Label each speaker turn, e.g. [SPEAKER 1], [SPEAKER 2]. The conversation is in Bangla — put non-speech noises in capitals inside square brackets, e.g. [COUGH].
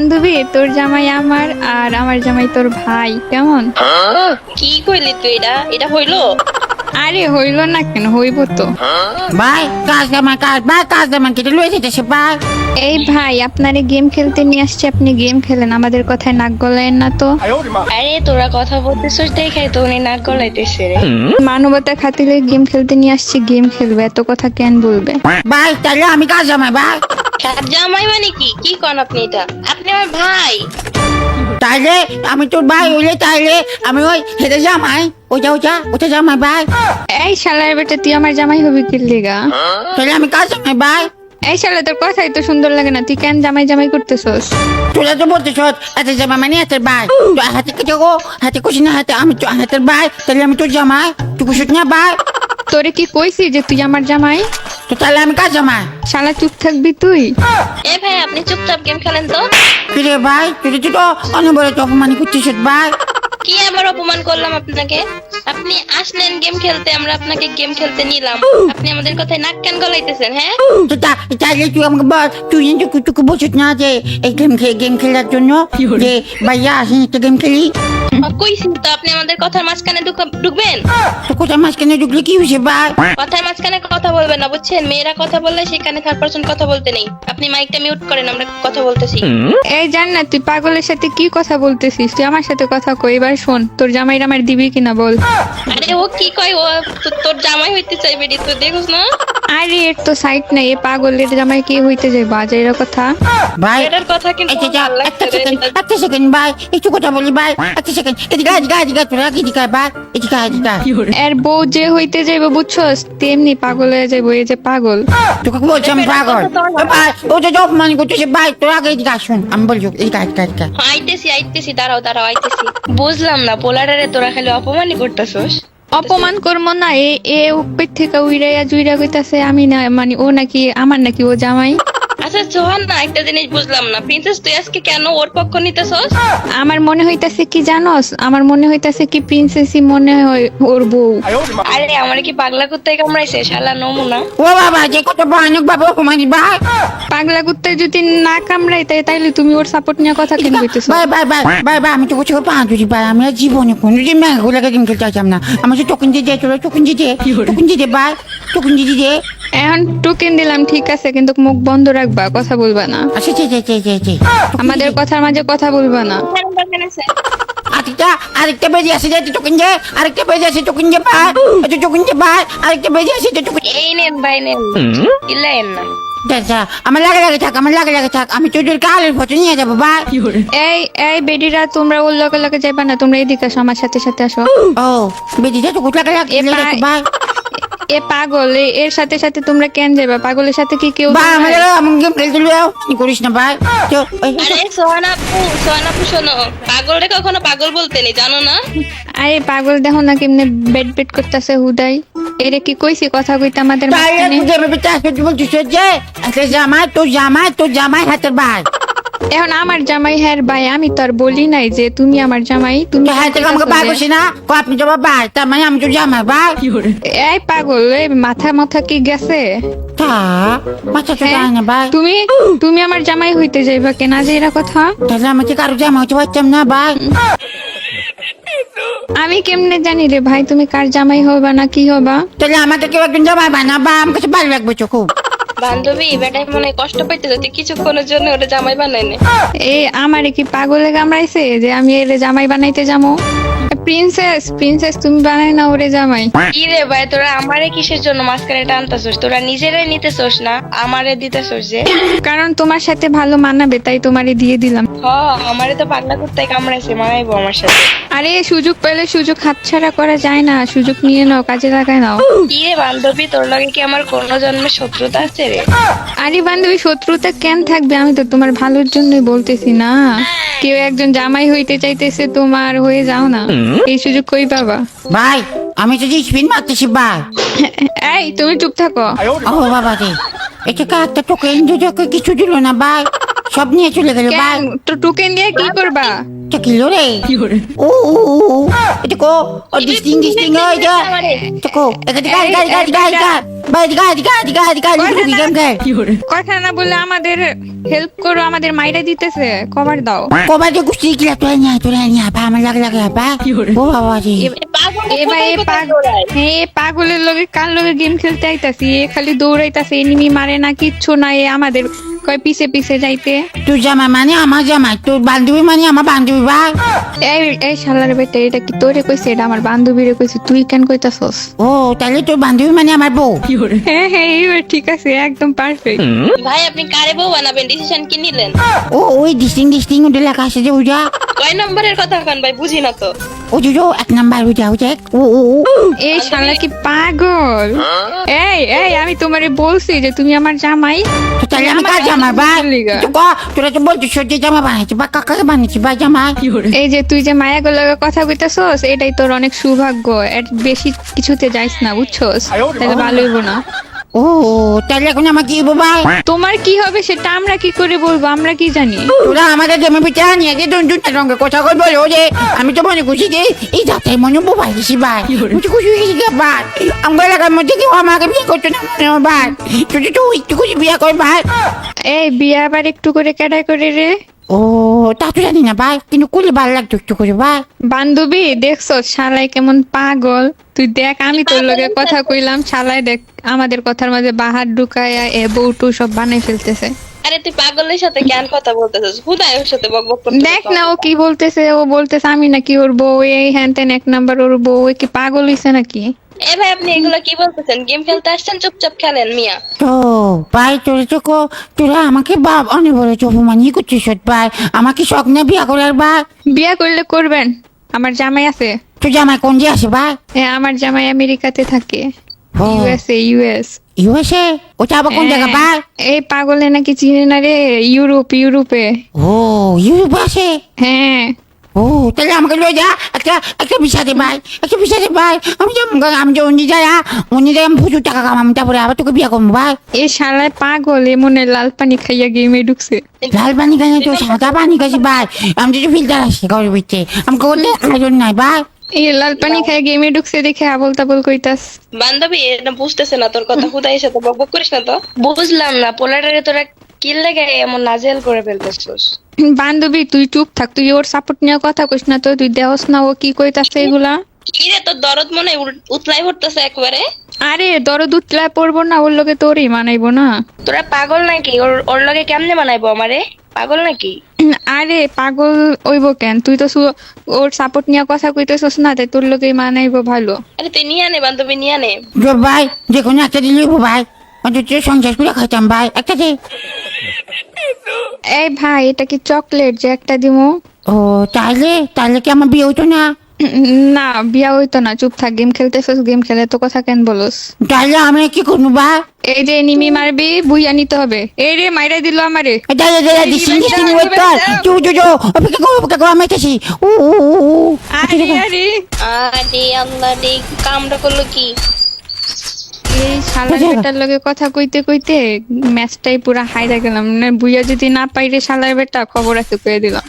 [SPEAKER 1] বান্ধবী তোর জামাই আমার আর আমার জামাই তোর ভাই কেমন?
[SPEAKER 2] কি কইলি তুই এটা? এটা হইল?
[SPEAKER 1] আরে হইল না কেন? হইব তো।
[SPEAKER 3] ভাই কাজ জামা কাজ ভাই কাজ জামা কেটে লয়ে যেতেছে ভাই।
[SPEAKER 1] এই ভাই আপনারে গেম খেলতে নিয়ে আসছে আপনি গেম খেলেন আমাদের কথায় নাক গলায়েন না তো।
[SPEAKER 2] আরে তোরা কথা বলতেছিস দেখাই তো উনি নাক গলাইতেছে রে।
[SPEAKER 1] মানবতার খাতিরে গেম খেলতে নিয়ে আসছি গেম খেলবে এত কথা কেন বলবে?
[SPEAKER 3] ভাই তাহলে আমি কাজ জামাই ভাই।
[SPEAKER 2] কাজ জামাই মানে কি? কি কন আপনি এটা? আপনি আমার ভাই।
[SPEAKER 3] তাহলে আমি তোর ভাই হইলে তাহলে আমি ওই হেঁটে জামাই ওটা ওটা ওটা জামাই ভাই।
[SPEAKER 1] এই শালার বেটা তুই আমার জামাই হবি কি লেগা
[SPEAKER 3] তাহলে আমি কাজ জামাই ভাই?
[SPEAKER 1] এই শালা তোর কথাই তো সুন্দর লাগে না। তুই কেন জামাই জামাই করতেছস?
[SPEAKER 3] তোরা তো বলতে সৎ হাতে জামা মানে হাতের ভাই। তো হাতে কেটে গো হাতে কুছি না হাতে আমি তো হাতের ভাই। তাহলে আমি তোর জামাই তুই কুসুত না ভাই।
[SPEAKER 1] তোরে কি কইছি যে তুই আমার জামাই?
[SPEAKER 3] তো তাহলে আমি কাজ জামাই
[SPEAKER 1] শালা চুপ থাকবি তুই?
[SPEAKER 2] এ ভাই আপনি চুপচাপ গেম খেলেন তো?
[SPEAKER 3] কিরে ভাই তুই তো তো অনবরত অপমান করছিস ভাই।
[SPEAKER 2] কি আবার অপমান করলাম আপনাকে? আপনি আসলেন গেম খেলতে আমরা আপনাকে গেম খেলতে নিলাম। আপনি আমাদের কথায় নাক কান গলাইতেছেন হ্যাঁ?
[SPEAKER 3] তো তা তাহলে তুই আমাকে বল তুই কিন্তু তুই বসত না যে এই গেম খেলে গেম খেলার জন্য? যে ভাইয়া আসেন একটা গেম খেলি।
[SPEAKER 2] কইছি তো আপনি আমাদের কথার মাঝখানে ঢুক- ঢুকবেন
[SPEAKER 3] তো কোথায় মাঝখানে ঢুকলে কি হয়েছে ভাই?
[SPEAKER 2] কথার মাঝখানে কথা বলবেন না বুঝছেন? মেয়েরা কথা বললে সেখানে থার্ড পার্সন কথা বলতে নেই। আপনি মাইকটা মিউট করেন আমরা কথা বলতেছি।
[SPEAKER 1] এই জান না তুই পাগলের সাথে কি কথা বলতেছিস? তুই আমার সাথে কথা কই এবার শোন তোর জামাইরা আমার দিবি কিনা বল।
[SPEAKER 2] আরে ও কি কয়? ও তো- তোর জামাই হইতে চাইবে রে তুই দেখোস না।
[SPEAKER 1] আরে এর তো সাইট নাই এ পাগলের জামাই কি হইতে যায় বাজারের কথা।
[SPEAKER 3] ভাই
[SPEAKER 2] এটার কথা কিন্তু
[SPEAKER 3] এই যে
[SPEAKER 2] ভালো
[SPEAKER 3] একটা
[SPEAKER 2] লাগছে রে।
[SPEAKER 3] সেকেন্ড একটা সেকেন্ড ভাই একটু কথা বলি ভাই একটা সেকেন্ড এদিকে এদিকে এদিকে তোরা এদিকে ভাই এদিকে এদিকে
[SPEAKER 1] এর বউ যে হইতে যাইব বুঝছস তেমনি পাগল হয়ে যাইব এই যে পাগল।
[SPEAKER 3] তোকে বলছি আমি পাগল। ও যে অপমান করতেছে ভাই তোরা আগে এদিকে আসুন আমি বলছি
[SPEAKER 2] আইতেছি আইতেছি দাঁড়াও দাঁড়াও আইতেছি। বুঝলাম না পোলারে তোরা খালি অপমানই করতেছস।
[SPEAKER 1] অপমান করব না এ এ উপর থেকে উইরাইয়া জুইরা কইতাছে আমি না মানে ও নাকি আমার নাকি ও জামাই।
[SPEAKER 2] আচ্ছা সোহান না একটা জিনিস বুঝলাম না। প্রিন্সেস তুই আজকে কেন ওর পক্ষ নিতেছস?
[SPEAKER 1] আমার মনে হইতাছে কি জানোস? আমার মনে হইতাছে কি প্রিন্সেসই মনে হয় ওর বউ।
[SPEAKER 2] আরে আমার কি পাগলা কুত্তায় কামড়াইছে? শালা নমুনা।
[SPEAKER 3] ও বাবা যে কত ভয়ানক বাবা ভাই।
[SPEAKER 1] পাগলা কুত্তায় যদি না কামড়াই তাই তাইলে তুমি ওর সাপোর্ট নিয়ে কথা কেন কইতেছো?
[SPEAKER 3] Bye bye bye bye bye আমি তোকে চোখে পা ধরি ভাই আমি আর জীবনে কোনোদিন ম্যাঙ্গোলাকে গেম খেলতে চাইতাম না। আমার যে টোকেন দিয়ে দে তোরা টোকেন দিয়ে দে টোকেন দিয়ে দে ভাই টোকেন দিয়ে দে
[SPEAKER 1] এখন টোকেন দিলাম ঠিক আছে কিন্তু মুখ বন্ধ রাখবা কথা বলবা না।
[SPEAKER 3] আচ্ছা
[SPEAKER 1] আমাদের কথার মাঝে কথা বলবা না।
[SPEAKER 3] আরেকটা আরেকটা বেজে আছে যে টোকেন দে আরেকটা বেজে আছে টোকেন দে ভাই। আচ্ছা টোকেন দে ভাই আরেকটা বেজে আছে যে। টোকেন
[SPEAKER 2] এই নেন ভাই নেন। ইল্লাইন না।
[SPEAKER 3] আমার লাগে লাগে থাক আমার লাগে লাগে থাক। আমি ফটো নিয়ে যাব ভাই।
[SPEAKER 1] এই এই বেডিরা তোমরা ওর লগে লগে যাইবা না তোমরা এদিকে আসো আমার সাথে সাথে আসো।
[SPEAKER 3] ও বেদিটা তো কোথায় লাগে
[SPEAKER 1] এ পাগল এর সাথে সাথে তোমরা কেন পাগলের সাথে কি কেউ
[SPEAKER 3] ভাই নি করিস না ভাই তো
[SPEAKER 2] আরে সোহান আপু সোহান আপু শোনো পাগলরে কখনো পাগল বলতে নেই জানো না
[SPEAKER 1] আরে পাগল দেখো না কেমনে বেড বেড করতেছে হুদাই এরে কি কইছি কথা কইতে আমাদের মাঝখানে
[SPEAKER 3] জামাই তোর জামাই তোর জামাই হাতের ভাই
[SPEAKER 1] এখন আমার জামাই হ্যাঁ ভাই আমি তো আর বলি নাই যে তুমি আমার জামাই তুমি
[SPEAKER 3] আমাকে ভাই করছি না কো আপনি তো ভাই তার মানে আমি তো জামাই ভাই।
[SPEAKER 1] এই পাগল এই মাথা মাথা কি গেছে?
[SPEAKER 3] তা মাথা তো
[SPEAKER 1] হ্যাঁ?
[SPEAKER 3] যায় না ভাই।
[SPEAKER 1] তুমি তুমি আমার জামাই হইতে যাইবা কেনা যে এরা কথা?
[SPEAKER 3] তাহলে আমাকে কারও জামাই হতে পারতাম না ভাই?
[SPEAKER 1] আমি কেমনে জানি রে ভাই তুমি কার জামাই হবা না কি হবা
[SPEAKER 3] তাহলে আমাকে কেউ একজন জামাই বানা বা আমার ভালো লাগবে খুব
[SPEAKER 2] বান্ধবী বেটাই মনে কষ্ট পাইতেছে। তুই কিছুক্ষণের জন্য ওটা জামাই বানাই নে।
[SPEAKER 1] এ, আমারে কি পাগলে কামড়াইছে যে আমি এরে জামাই বানাইতে যাব প্রিন্সেস প্রিন্সেস তুমি বানাই না ওরে জামাই।
[SPEAKER 2] কি রে ভাই তোরা আমারে কিসের জন্য মাঝখানে টানতাছস? তোরা নিজেরাই নিতেছস না আমারে দিতেছস যে?
[SPEAKER 1] কারণ তোমার সাথে ভালো মানাবে তাই তোমারে দিয়ে দিলাম।
[SPEAKER 2] হ আমারে তো পাগলা কুত্তায় কামড়াইছে মানাইবো আমার সাথে।
[SPEAKER 1] আরে সুযোগ পেলে সুযোগ হাতছাড়া করা যায় না সুযোগ নিয়ে নাও কাজে লাগায় নাও।
[SPEAKER 2] কি রে বান্ধবী তোর লগে কি আমার কোনো জন্মের শত্রুতা আছে রে?
[SPEAKER 1] আরে বান্ধবী শত্রুতা কেন থাকবে? আমি তো তোমার ভালোর জন্যই বলতেছি না। কেউ একজন জামাই হইতে চাইতেছে তোমার হয়ে যাও না। এই সুযোগ কই পাবা?
[SPEAKER 3] ভাই আমি তো যে স্পিন মারতেছি ভাই।
[SPEAKER 1] এই তুমি চুপ থাকো।
[SPEAKER 3] ও বাবা রে এটা কাকটা টোকেন ইন্দুজকে কিছু দিল না ভাই? সব নিয়ে চলে গেল ভাই।
[SPEAKER 1] তো টোকেন দিয়ে কি করবা?
[SPEAKER 3] এটা কি রে ও এটা কো ও ডিস্টিং ডিস্টিং ওই যা। এটা কো এটা গাড়ি গাড়ি গাড়ি গাড়ি গাড়ি ভাই গাড়ি গাড়ি গাড়ি গাড়ি গাড়ি গেম খেল
[SPEAKER 1] কথা না বলে আমাদের হেল্প করো আমাদের মাইরা দিতেছে। কভার দাও।
[SPEAKER 3] কবার যে গুষ্টি কিলা তোরা নিয়ে তোরা নিয়ে আপা আমার লাগে লাগে আপা ও বাবা জি
[SPEAKER 1] এবার এ পাগল এ পাগলের লগে কার লগে গেম খেলতে আইতাছি? এ খালি দৌড়াইতাছে এনিমি মারে না কিচ্ছু না এ আমাদের কয় পিছে পিছে যাইতে?
[SPEAKER 3] তোর জামাই মানে আমার জামাই। তোর বান্ধবী মানে আমার বান্ধবী ভাই।
[SPEAKER 1] এই এই শালার বেটা এটা কি তোরে কইছে? এটা আমার বান্ধবীরে কইছে। তুই কেন কইতাছস?
[SPEAKER 3] ও তাহলে তোর বান্ধবী মানে আমার বউ।
[SPEAKER 1] হ্যাঁ হ্যাঁ এইবার ঠিক আছে একদম পারফেক্ট
[SPEAKER 2] ভাই আপনি কারে বউ বানাবেন? ডিসিশন কি নিলেন?
[SPEAKER 3] ও ওই ডিস্টিং ডিস্টিং ওটা লেখা আছে যে ওইটা
[SPEAKER 2] কয় নম্বরের কথা কন ভাই? বুঝি না তো।
[SPEAKER 3] ও এক নাম্বার ওইটা ওইটা ও ও ও।
[SPEAKER 1] এই শালা কি পাগল? এই এই আমি তোমারে বলছি যে তুমি আমার জামাই।
[SPEAKER 3] তো তাহলে আমি কার ভাই? তোরা তো বলছিস জামা বানাইছি বা কাকাকে বানিয়েছি ভাই জামাই?
[SPEAKER 1] এই যে তুই যে মায়া লগে কথা কইতাছস এটাই তোর অনেক সৌভাগ্য। এর বেশি কিছুতে যাইস না বুঝছস? তাহলে ভালো হইব না।
[SPEAKER 3] ও তাহলে এখন আমার কি ভাই?
[SPEAKER 1] তোমার কি হবে সেটা আমরা কি করে বলব? আমরা কি জানি?
[SPEAKER 3] তোরা আমাদের জমি পিঠা নিয়ে যে দুন দুন রঙের কথা কই বলো যে আমি তো মনে করছি যে এই যাত্রায় মনে মোবাইল দিছি ভাই। মুঝে খুশি হয়েছি গে ভাই। আমার এলাকার মধ্যে কেউ আমাকে বিয়ে করতো না হয় ভাই। তুই তো একটু খুশি বিয়ে কর ভাই।
[SPEAKER 1] এই বিয়ে আবার একটু করে কেডাই করে রে।
[SPEAKER 3] ও তা তো জানি না ভাই কিন্তু কুলি ভালো লাগতো একটু করে ভাই।
[SPEAKER 1] বান্ধবী দেখছ শালাই কেমন পাগল। তুই দেখ আমি তোর লগে কথা কইলাম শালাই দেখ আমাদের কথার মাঝে বাহার ঢুকায়া এ বউটু সব বানাই ফেলতেছে।
[SPEAKER 2] আরে তুই পাগলের সাথে কেন কথা বলতেছিস? হুদায় ওর সাথে বক বক করতেছিস
[SPEAKER 1] দেখ না ও কি বলতেছে ও বলতেছে আমি নাকি ওর বউ এই হ্যান ত্যান এক নাম্বার ওর বউ কি পাগল হইছে নাকি?
[SPEAKER 2] এ ভাই আপনি এগুলো কি বলতেছেন? গেম খেলতে আসছেন চুপচাপ খেলেন মিয়া।
[SPEAKER 3] তো ভাই তোরা তো কো তোরা আমাকে বাপ অনেক বড় করছিস ভাই। আমাকে শখ না বিয়ে করার ভাই।
[SPEAKER 1] বিয়া করলে করবেন। আমার জামাই আছে।
[SPEAKER 3] তো জামাই কোন দিয়ে আসে ভাই?
[SPEAKER 1] এ, আমার জামাই আমেরিকাতে থাকে।
[SPEAKER 3] ও।
[SPEAKER 1] USA US.
[SPEAKER 3] ইউএসএ? ওটা আবার কোন জায়গা ভাই?
[SPEAKER 1] এই পাগলে নাকি চিনে না রে? ইউরোপ ইউরোপে।
[SPEAKER 3] ও ইউরোপ আসে?
[SPEAKER 1] হ্যাঁ।
[SPEAKER 3] ও তাহলে আমাকে লয়ে যা একটা একটা দে ভাই একটা দে ভাই আমি যে আমি যে অন্য যাই অন্য যাই আমি প্রচুর টাকা কামাম তারপরে আবার তোকে বিয়ে করব ভাই।
[SPEAKER 1] এই শালায় পাগল এ মনে লাল পানি খাইয়া গেমে ঢুকছে।
[SPEAKER 3] লাল পানি খাই তো সাদা পানি খাইছি ভাই। আমি তো ফিল্টার আসছে ঘরের ভিতরে আমাকে ওটা খাইজন নাই ভাই।
[SPEAKER 1] এই লাল পানি খাইয়া গেমে ঢুকছে দেখে আবল তাবল কইতাস।
[SPEAKER 2] বান্ধবী এটা বুঝতেছে না তোর কথা হুদায় সাথে বক বক করিস না তো? বুঝলাম না পোলাটারে তোরা কিল লেগে এমন নাজেল করে ফেলতেছিস। [CLEARS THROAT]
[SPEAKER 1] বান্ধবী তুই চুপ থাক তুই ওর সাপোর্ট নিয়ে কথা কইস না তো তুই দেহস না ও কি কইতাছে এগুলা?
[SPEAKER 2] কি রে তোর দরদ মনে উতলাই পড়তেছে একবারে?
[SPEAKER 1] আরে দরদ উতলায় পড়ব না ওর লগে তোরই মানাইবো না।
[SPEAKER 2] তোরা পাগল নাকি? ওর ওর লগে কেমনে মানাইবো আমারে? পাগল নাকি? [CLEARS THROAT]
[SPEAKER 1] আরে পাগল ওইব কেন? তুই তো ওর সাপোর্ট নিয়ে কথা কইতেছস না তাই তোর লগে মানাইবো ভালো।
[SPEAKER 2] আরে তুই নিয়ে আনে বান্ধবী নিয়ে আনে
[SPEAKER 3] জোর ভাই যে কোনো একটা দিলে ভাই। খাইতাম ভাই একটা দে।
[SPEAKER 1] এই ভাই এটা কি চকলেট যে একটা দিমু?
[SPEAKER 3] ও তাহলে তাহলে কি আমার বিয়ে হতো না?
[SPEAKER 1] না বিয়া হইতো না চুপ থাক গেম খেলতেছস গেম খেলে তো কথা কেন বলস?
[SPEAKER 3] তাহলে আমি কি করব ভাই
[SPEAKER 1] এই যে নিমি মারবি বুইয়া নিতে হবে। এই রে মাইরা দিল আমারে।
[SPEAKER 3] দাঁড়া দাঁড়া দিচ্ছি দিচ্ছি ওয়েট কর চু চু চু অপেক্ষা করো অপেক্ষা করো আমি এসেছি ও ও ও ও
[SPEAKER 1] আরে আরে।
[SPEAKER 2] আরে আল্লাহ রে কামটা করল কি?
[SPEAKER 1] এই শালার বেটার লগে কথা কইতে কইতে ম্যাচটাই পুরা হাইরা গেলাম। না বুইয়া যদি না পাইরে শালার বেটা খবর আছে কয়ে দিলাম।